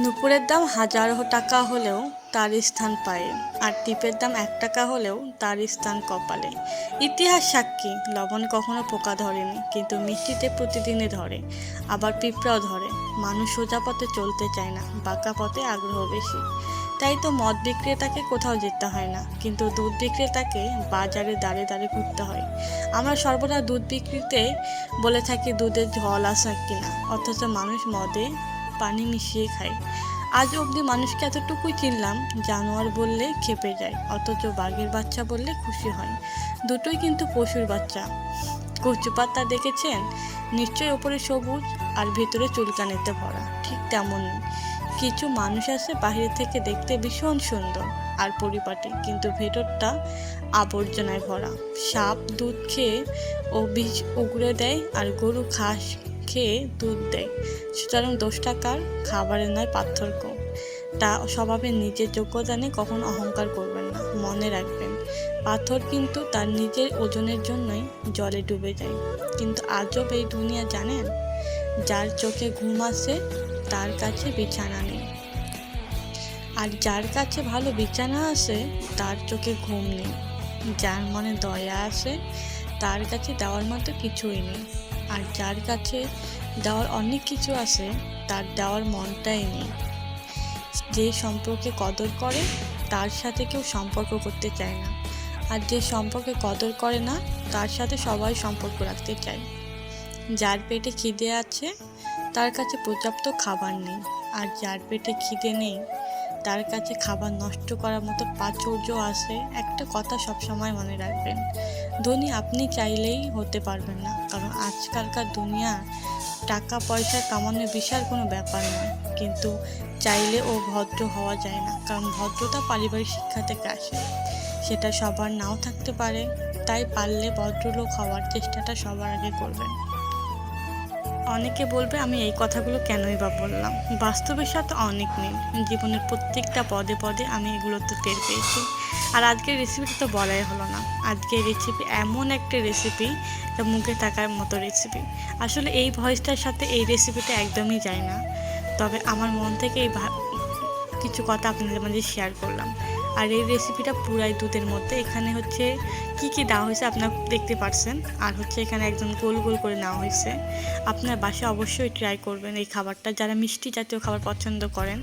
নুপুরের দাম হাজার টাকা হলেও তার স্থান পায়ে। আর টিপের দাম এক টাকা হলেও তার স্থান কপালে। ইতিহাস সাক্ষী, লবণ কখনো পোকা ধরেনি, কিন্তু মিষ্টিতে প্রতিদিনই ধরে। আবার পিঁপড়াও ধরে, মানুষ সোজা পথে চলতে চায় না, বাঁকা পথে আগ্রহ বেশি। তাই তো মদ বিক্রেতাকে কোথাও যেতে হয় না, কিন্তু দুধ বিক্রেতাকে বাজারে দাঁড়ে দাঁড়ে ঘুরতে হয়। আমরা সর্বদা দুধ বিক্রিতে বলে থাকি দুধের জল আসা কিনা? অথচ মানুষ মদে পানি মিশিয়ে খায় আজ অবধি মানুষকে এতটুকুই চিনলাম, জানোয়ার বললে খেপে যায়, অথচ বাঘের বাচ্চা বললে খুশি হয়। দুটোই কিন্তু পশুর বাচ্চা। কচু পাতা দেখেছেন? নিশ্চয়ই ওপরে সবুজ আর ভেতরে চুলকানিতে ভরা। ঠিক তেমনই কিছু মানুষ আছে বাইরে থেকে দেখতে ভীষণ সুন্দর আর পরিপাটি, কিন্তু ভেতরটা আবর্জনায় ভরা। সাপ দুধ খেয়ে ও বীজ উগড়ে দেয় আর গরু ঘাস খেয়ে দুধ দেয়। সুতরাং দোষটা কার? খাবারের নয় পার্থক্য। তা স্বভাবে নিজের যোগ্যতা নিয়ে কখনো অহংকার করবেন না, মনে রাখবেন। পাথর কিন্তু তার নিজের ওজনের জন্যই জলে ডুবে যায়। কিন্তু আজব এই দুনিয়া জানেন? যার চোখে ঘুম আসে তার কাছে বিছানা নেই। আর যার কাছে ভালো বিছানা আসে তার চোখে ঘুম নেই। যার মনে দয়া আসে তার কাছে দেওয়ার মতো কিছুই নেই। আর যার কাছে দেওয়ার অনেক কিছু আছে, তার দেওয়ার মনটাই নেই। যে সম্পর্কে কদর করে, তার সাথে কেউ সম্পর্ক করতে চায় না। আর যে সম্পর্কে কদর করে না, তার সাথে সবাই সম্পর্ক রাখতে চায়। যার পেটে খিদে আছে, তার কাছে পর্যাপ্ত খাবার নেই। আর যার পেটে খিদে নেই, তার কাছে খাবার নষ্ট করার মতো প্রাচুর্য আছে, একটা কথা সবসময় মনে রাখবেন। ধনী আপনি চাইলেই হতে পারবেন না। কারণ আজকালকার দুনিয়া টাকা, পয়সা কামানোর বিশাল কোনো ব্যাপার নয়। কিন্তু চাইলে ও ভদ্র হওয়া যায় না। কারণ ভদ্রতা পারিবারিক শিক্ষা থেকে আসে। সেটা সবার নাও থাকতে পারে। তাই পারলে ভদ্রলোক হওয়ার চেষ্টাটা সবার আগে করবেন। অনেকে বলবে, আমি এই কথাগুলো কেনই বা বললাম? বাস্তবের সাথে অনেক নেই। জীবনের প্রত্যেকটা পদে পদে আমি এগুলো তো টের পেয়েছি। আর আজকের রেসিপিটা তো বলাই হলো না। আজকের রেসিপি এমন একটা রেসিপি যা মুখে থাকার মতো রেসিপি আসলে এই ভয়েসটার সাথে এই রেসিপিটা একদমই যায় না। তবে আমার মন থেকে এই কিছু কথা আপনাদের মাঝে শেয়ার করলাম। আর এই রেসিপিটা পুরাই দুধের মধ্যে। এখানে হচ্ছে কি কি দেওয়া হয়েছে আপনার দেখতে পারছেন। আর হচ্ছে এখানে একদম গোল গোল করে নেওয়া হয়েছে। আপনার বাসায় অবশ্যই ট্রাই করবেন এই খাবারটা। যারা মিষ্টি জাতীয় খাবার পছন্দ করেন,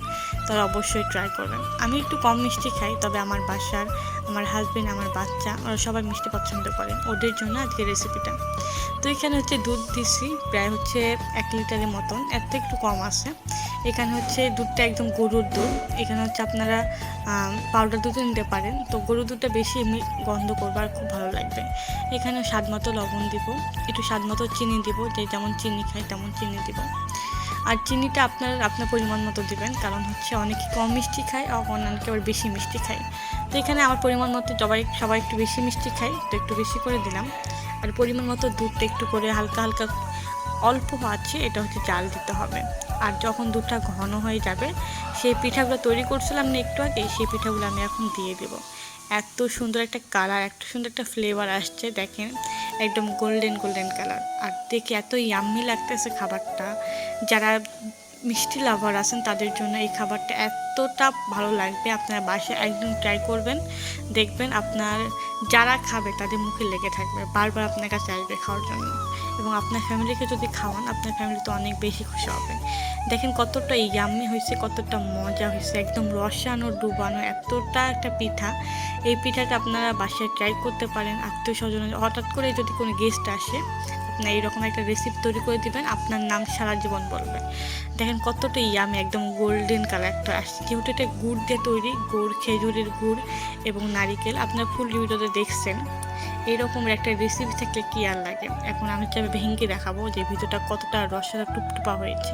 তারা অবশ্যই ট্রাই করবেন। আমি একটু কম মিষ্টি খাই, তবে আমার বাসার, আমার হাজবেন্ড আমার বাচ্চা, ওরা সবাই মিষ্টি পছন্দ করে। ওদের জন্য আজকে রেসিপিটা তো এখানে হচ্ছে দুধ দিছি, প্রায় হচ্ছে এক লিটারের মতন। এর থেকে একটু কম আছে। এখানে হচ্ছে দুধটা একদম গরুর দুধ। এখানে হচ্ছে আপনারা পাউডার দুধও নিতে পারেন। তো গরুর দুধটা বেশি এমনি গন্ধ করবে আর খুব ভালো লাগবে। এখানে স্বাদ মতো লবণ দিব। একটু স্বাদ মতো চিনি দিব। যে যেমন চিনি খাই, তেমন চিনি দিব। আর চিনিটা আপনার আপনার পরিমাণ মতো দিবেন। কারণ হচ্ছে অনেকে কম মিষ্টি খায় আর অন্যান্যকে আবার বেশি মিষ্টি খায়। তো এখানে আমার পরিমাণ মতো সবাই সবাই একটু বেশি মিষ্টি খায়, তো একটু বেশি করে দিলাম। আর পরিমাণ মতো দুধটা একটু করে হালকা হালকা অল্প আছে, এটা হচ্ছে জাল দিতে হবে। আর যখন দুধটা ঘন হয়ে যাবে, সেই পিঠাগুলো তৈরি করছিলাম না একটু আগে, সেই পিঠাগুলো আমি এখন দিয়ে দেবো। এত সুন্দর একটা কালার এত সুন্দর একটা ফ্লেভার আসছে, দেখেন, একদম গোল্ডেন গোল্ডেন কালার আর দেখে এত ইয়াম্মি লাগতেছে খাবারটা। যারা মিষ্টি লাভার আছেন, তাদের জন্য এই খাবারটা এতটা ভালো লাগবে। আপনারা বাসায় একদম ট্রাই করবেন, দেখবেন আপনার যারা খাবে তাদের মুখে লেগে থাকবে, বারবার আপনার কাছে আসবে খাওয়ার জন্য। এবং আপনার ফ্যামিলিকে যদি খাওয়ান, আপনার ফ্যামিলি তো অনেক বেশি খুশি হবে। দেখেন কতটা ইয়াম্মি হয়েছে, কতটা মজা হয়েছে, একদম রসানো, ডুবানো, এতটা একটা পিঠা। এই পিঠাটা আপনারা বাসায় ট্রাই করতে পারেন, আত্মীয় স্বজন হঠাৎ করে যদি কোনো গেস্ট আসে, আপনার এইরকম একটা রেসিপি তৈরি করে দিবেন, আপনার নাম সারা জীবন বলবে। দেখেন কতটা ইয়ামি একদম গোল্ডেন কালারটা আসছে। যেহেতু এটা গুড় দিয়ে তৈরি, গুড়, খেজুরের গুড় এবং নারিকেল, আপনার ফুল ভিডিওতে দেখছেন। এইরকমের একটা রেসিপি থাকলে কি আর লাগে? এখন আমি চাইবে ভেঙে দেখাবো যে ভিতরটা কতটা রসটা টুপটুপা হয়েছে।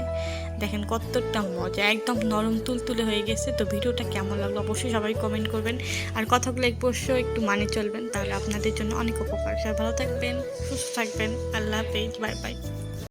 দেখেন কতটা মজা, একদম নরম তুলতুলে হয়ে গেছে। তো ভিডিওটা কেমন লাগল অবশ্যই সবাই কমেন্ট করবেন। আর কথাগুলো অবশ্যই একটু মানে চলবেন, তাহলে আপনাদের জন্য অনেক উপকার। সবাই ভালো থাকবেন, সুস্থ থাকবেন। আল্লাহ হাফেজ বাই বাই